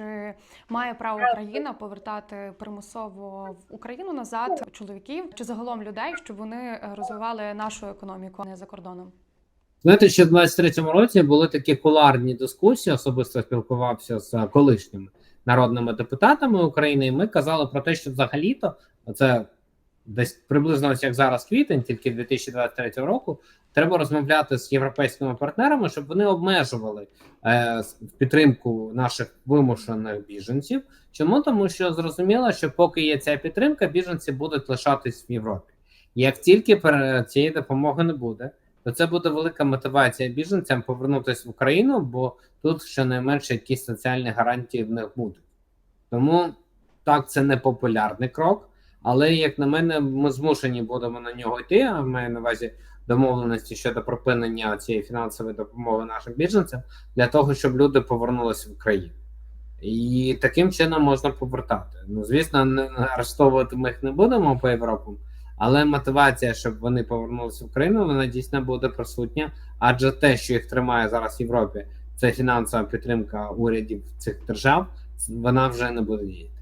чи має право Україна повертати примусово в Україну назад чоловіків чи загалом людей, щоб вони е, розвивали нашу економіку а не за кордоном? Знаєте, ще в 23-му році були такі куларні дискусії. Особисто спілкувався з колишніми народними депутатами України, і ми казали про те, що взагалі-то це десь приблизно ось як зараз квітень, тільки 2023 року. Треба розмовляти з європейськими партнерами, щоб вони обмежували е, підтримку наших вимушених біженців. Чому тому, що зрозуміло, що поки є ця підтримка, біженці будуть лишатись в Європі. Як тільки цієї допомоги не буде, то це буде велика мотивація біженцям повернутися в Україну, бо тут щонайменше якісь соціальні гарантії в них будуть. Тому так, це не популярний крок, але як на мене, ми змушені будемо на нього йти. А маю на увазі домовленості щодо припинення цієї фінансової допомоги нашим біженцям для того, щоб люди повернулися в Україну. І таким чином можна повертати. Ну, звісно, не арештовувати ми їх не будемо по Європам, але мотивація, щоб вони повернулися в Україну, вона дійсно буде присутня. Адже те, що їх тримає зараз в Європі, це фінансова підтримка урядів цих держав, вона вже не буде діяти.